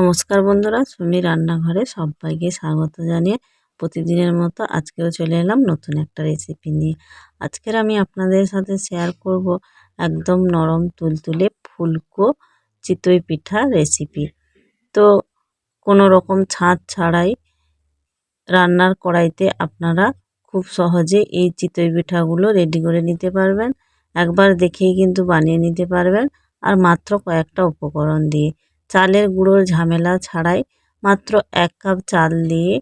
নমস্কার বন্ধুরা, সুমি রান্নাঘরে সবাইকে স্বাগত জানিয়ে প্রতিদিনের মতো আজকেও চলে এলাম নতুন একটা রেসিপি নিয়ে। আজকের আমি আপনাদের সাথে শেয়ার করব একদম নরম তুলতুলে ফুলকো চিতই পিঠা রেসিপি তো কোনো রকম ছাঁচ ছাড়াই রান্নার কড়াইতে আপনারা খুব সহজে এই চিতই পিঠাগুলো রেডি করে নিতে পারবেন। একবার দেখেই কিন্তু বানিয়ে নিতে পারবেন। আর মাত্র কয়েকটা উপকরণ দিয়ে। চালের গুঁড়োর ঝামেলা ছাড়াই মাত্র এক কাপ চাল দিয়ে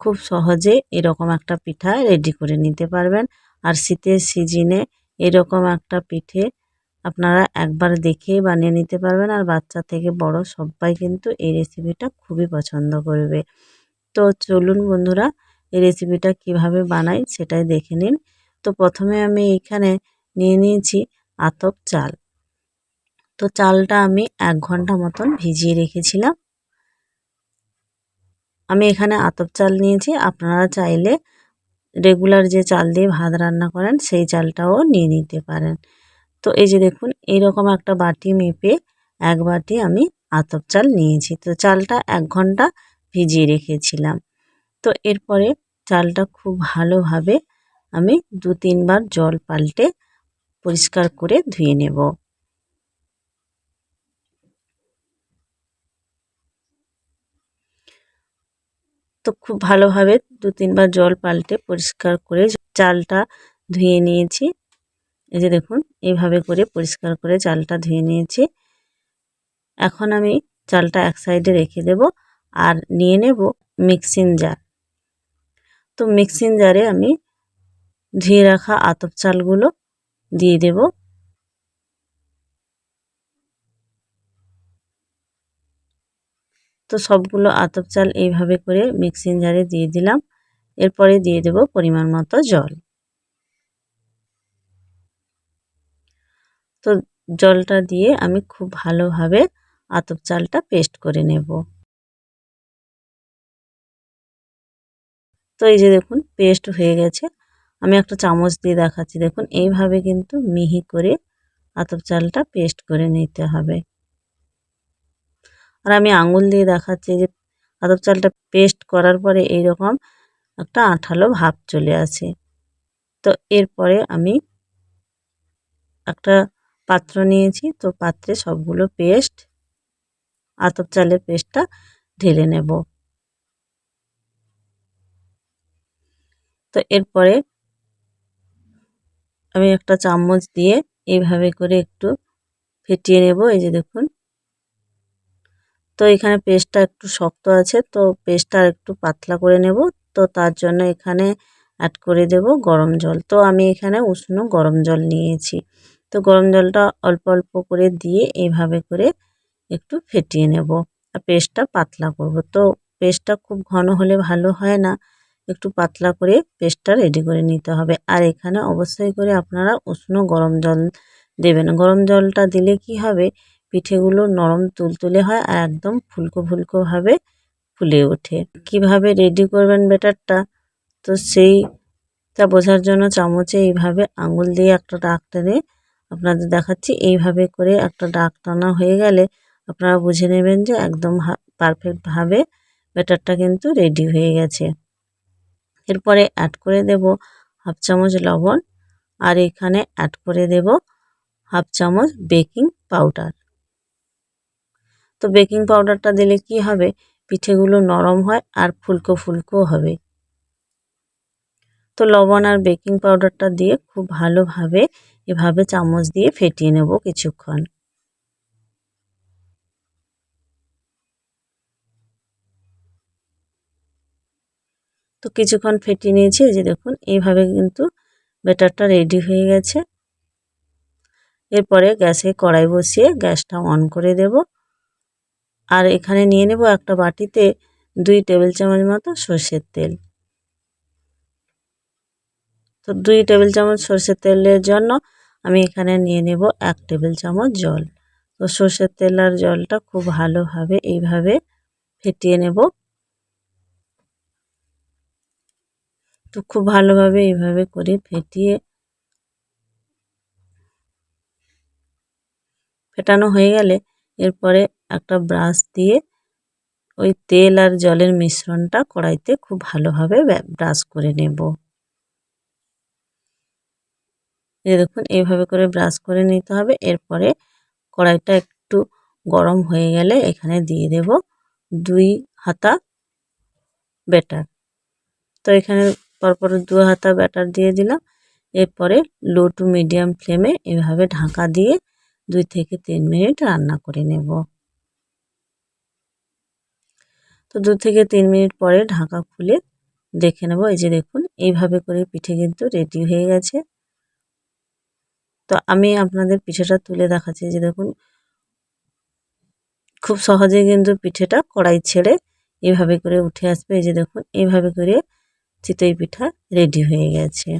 খুব সহজে এরকম একটা পিঠা রেডি করে নিতে পারবেন। আর শীতের সিজনে এরকম একটা পিঠে আপনারা একবার দেখেই বানিয়ে নিতে পারবেন। আর বাচ্চা থেকে বড় সবাই কিন্তু এই রেসিপিটা খুবই পছন্দ করবে। তো চলুন বন্ধুরা, এই রেসিপিটা কীভাবে বানাই সেটাই দেখে নিন। তো প্রথমে আমি এখানে নিয়ে নিয়েছি আতপ চাল। তো চালটা আমি এক ঘণ্টা মতন ভিজিয়ে রেখেছিলাম। আমি এখানে আতপ চাল নিয়েছি। আপনারা চাইলে রেগুলার যে চাল দিয়ে ভাত রান্না করেন, সেই চালটাও নিয়ে নিতে পারেন। তো এই যে দেখুন, এইরকম একটা বাটি মেপে এক বাটি আমি আতপ চাল নিয়েছি। তো চালটা এক ঘণ্টা ভিজিয়ে রেখেছিলাম। তো এরপরে চালটা খুব ভালোভাবে আমি দু তিনবার জল পাল্টে পরিষ্কার করে ধুয়ে নেব। তো খুব ভালোভাবে দু তিনবার জল পাল্টে পরিষ্কার করে চালটা ধুয়ে নিয়েছি। এই যে দেখুন এইভাবে করে পরিষ্কার করে চালটা ধুয়ে নিয়েছি। এখন আমি চালটা এক সাইডে রেখে দেব আর নিয়ে নেব মিক্সিং জার। তো মিক্সিং জারে আমি ধুয়ে রাখা আতপ চালগুলো দিয়ে দেব। তো সবগুলো আতপ চাল এইভাবে করে মিক্সিং জারে দিয়ে দিলাম। এরপরে দিয়ে দেব পরিমাণ মতো জল। তো জলটা দিয়ে আমি খুব ভালোভাবে আতপ চালটা পেস্ট করে নেব। তো এই যে দেখুন পেস্ট হয়ে গেছে। আমি একটা চামচ দিয়ে দেখাচ্ছি। দেখুন, এইভাবে কিন্তু মিহি করে আতপ চালটা পেস্ট করে নিতে হবে। আর আমি আঙুল দিয়ে দেখাচ্ছি যে আতপ চালটা পেস্ট করার পরে এই রকম একটা আঠালো ভাব চলে আসে। তো এরপরে আমি একটা পাত্র নিয়েছি, তো পাত্রে সবগুলো পেস্ট আতপ চালের পেস্টটা ঢেলে নেব। তো এরপরে আমি একটা চামচ দিয়ে এইভাবে করে একটু ফেটিয়ে নেব, এই যে দেখুন। তো এখানে পেস্টটা একটু শক্ত আছে, তো পেস্টটা একটু পাতলা করে নেব। তো তার জন্য এখানে অ্যাড করে দেব গরম জল। তো আমি এখানে উষ্ণ গরম জল নিয়েছি। তো গরম জলটা অল্প অল্প করে দিয়ে এইভাবে করে একটু ফেটিয়ে নেব। আর পেস্টটা পাতলা করব। তো পেস্টটা খুব ঘন হলে ভালো হয় না। একটু পাতলা করে পেস্টটা রেডি করে নিতে হবে। আর এখানে অবশ্যই করে আপনারা উষ্ণ গরম জল দেবেন। গরম জলটা দিলে কি হবে? পিঠেগুলো নরম তুলতুলে হয় আর একদম ফুলকো ফুলকোভাবে ফুলে ওঠে। কীভাবে রেডি করবেন বেটারটা তো সেইটা বোঝার জন্য চামচে এইভাবে আঙুল দিয়ে একটা ডাক টেনে আপনাদের দেখাচ্ছি। এইভাবে করে একটা ডাক টানা হয়ে গেলে আপনারা বুঝে নেবেন যে একদম পারফেক্টভাবে ব্যাটারটা কিন্তু রেডি হয়ে গেছে। এরপরে অ্যাড করে দেব হাফ চামচ লবণ আর এখানে অ্যাড করে দেব হাফ চামচ বেকিং পাউডার তো বেকিং পাউডারটা দিলে কি হবে? পিঠেগুলো নরম হয় আর ফুলকো ফুলকো হবে। তো লবণ আর বেকিং পাউডারটা দিয়ে খুব ভালোভাবে এভাবে চামচ দিয়ে ফেটিয়ে নেব কিছুক্ষণ। তো কিছুক্ষণ ফেটিয়ে নিয়েছি যে দেখুন, এইভাবে কিন্তু ব্যাটারটা রেডি হয়ে গেছে। এরপরে গ্যাসে কড়াই বসিয়ে গ্যাসটা অন করে দেব। আর এখানে নিয়ে নেব একটা বাটিতে দুই টেবিল চামচ মতো সর্ষের তেল। তো দুই টেবিল চামচ সর্ষের তেলের জন্য আমি এখানে নিয়ে নেব এক টেবিল চামচ জল। তো সর্ষের তেল আর জলটা খুব ভালোভাবে এইভাবে ফেটিয়ে নেব। তো খুব ভালোভাবে এইভাবে করে ফেটিয়ে ফেটানো হয়ে গেলে এরপরে একটা ব্রাশ দিয়ে ওই তেল আর জলের মিশ্রণটা কড়াইতে খুব ভালোভাবে ব্রাশ করে নেব। দেখুন, এইভাবে করে ব্রাশ করে নিতে হবে। এরপরে কড়াইটা একটু গরম হয়ে গেলে এখানে দিয়ে দেব দুই হাতা ব্যাটার। তো এখানে পরপর দু হাতা ব্যাটার দিয়ে দিলাম। এরপরে লো টু মিডিয়াম ফ্লেমে এভাবে ঢাকা দিয়ে দুই থেকে তিন মিনিট রান্না করে নেব। তো দু থেকে তিন মিনিট পরে ঢাকা খুলে দেখে নেব। এই যে দেখুন, এইভাবে করে পিঠে কিন্তু রেডি হয়ে গেছে। তো আমি আপনাদের পিঠেটা তুলে দেখাচ্ছি। যে দেখুন, খুব সহজে কিন্তু পিঠেটা কড়াই ছেড়ে এভাবে করে উঠে আসবে। এই যে দেখুন, এইভাবে করে চিতই পিঠা রেডি হয়ে গেছে।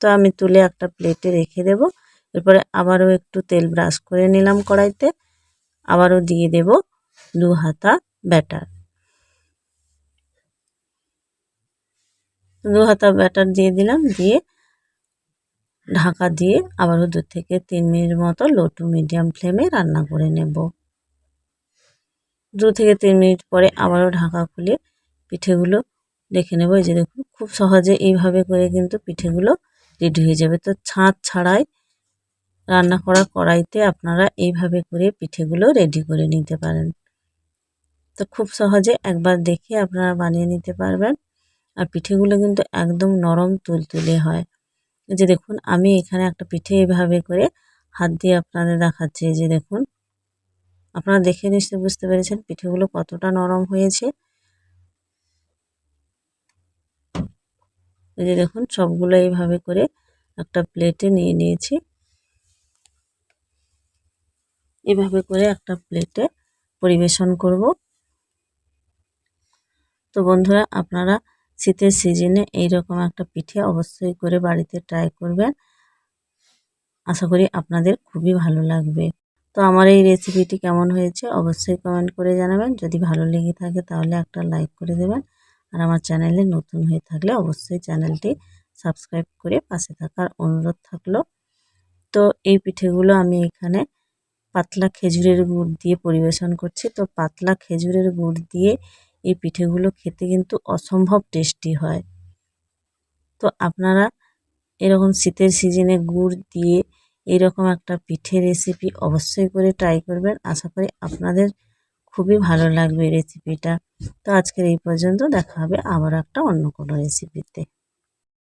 তো আমি তুলে একটা প্লেটে রেখে দেব। এরপরে আবারও একটু তেল ব্রাশ করে নিলাম কড়াইতে। আবারও দিয়ে দেব দু হাতা ব্যাটার। দু হাতা ব্যাটার দিয়ে দিলাম, দিয়ে ঢাকা দিয়ে আবারও দু থেকে তিন মিনিট মতো লো টু মিডিয়াম ফ্লেমে রান্না করে নেব। দু থেকে তিন মিনিট পরে আবারও ঢাকা খুলে পিঠেগুলো দেখে নেব। এই যে দেখুন, খুব সহজে এইভাবে করে কিন্তু পিঠেগুলো রেডি হয়ে যাবে। তো ছাঁচ ছাড়াই রান্না করা কড়াইতে আপনারা এইভাবে করে পিঠেগুলো রেডি করে নিতে পারেন। তো খুব সহজে একবার দেখে আপনারা বানিয়ে নিতে পারবেন। আর পিঠেগুলো কিন্তু একদম নরম তুলতুলে হয়। যে দেখুন, আমি এখানে একটা পিঠে এভাবে করে হাত দিয়ে আপনাদের দেখাচ্ছি। যে দেখুন, আপনারা দেখে নিশ্চয়ই বুঝতে পেরেছেন পিঠেগুলো কতটা নরম হয়েছে। এই যে দেখুন, সবগুলো এইভাবে করে একটা প্লেটে নিয়ে নিয়েছি। এভাবে করে একটা প্লেটে পরিবেশন করব। তো বন্ধুরা, আপনারা শীতের সিজনে এইরকম একটা পিঠে অবশ্যই করে বাড়িতে ট্রাই করবেন। আশা করি আপনাদের খুবই ভালো লাগবে। তো আমার এই রেসিপিটি কেমন হয়েছে অবশ্যই কমেন্ট করে জানাবেন। যদি ভালো লেগে থাকে তাহলে একটা লাইক করে দেবেন। আর আমার চ্যানেলে নতুন হয়ে থাকলে অবশ্যই চ্যানেলটি সাবস্ক্রাইব করে পাশে থাকার অনুরোধ থাকল। তো এই পিঠেগুলো আমি এখানে পাতলা খেজুরের গুড় দিয়ে পরিবেশন করছি। তো পাতলা খেজুরের গুড় দিয়ে এই পিঠেগুলো খেতে কিন্তু অসম্ভব টেস্টি হয়। তো আপনারা এরকম শীতের সিজনে গুড় দিয়ে এরকম একটা পিঠে রেসিপি অবশ্যই করে ট্রাই করবেন। আশা করি আপনাদের খুবই ভালো লাগবে রেসিপিটা তো আজকের এই পর্যন্ত দেখা হবে আবার একটা অন্য কোনো রেসিপিতে